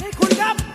ให้คุณครับ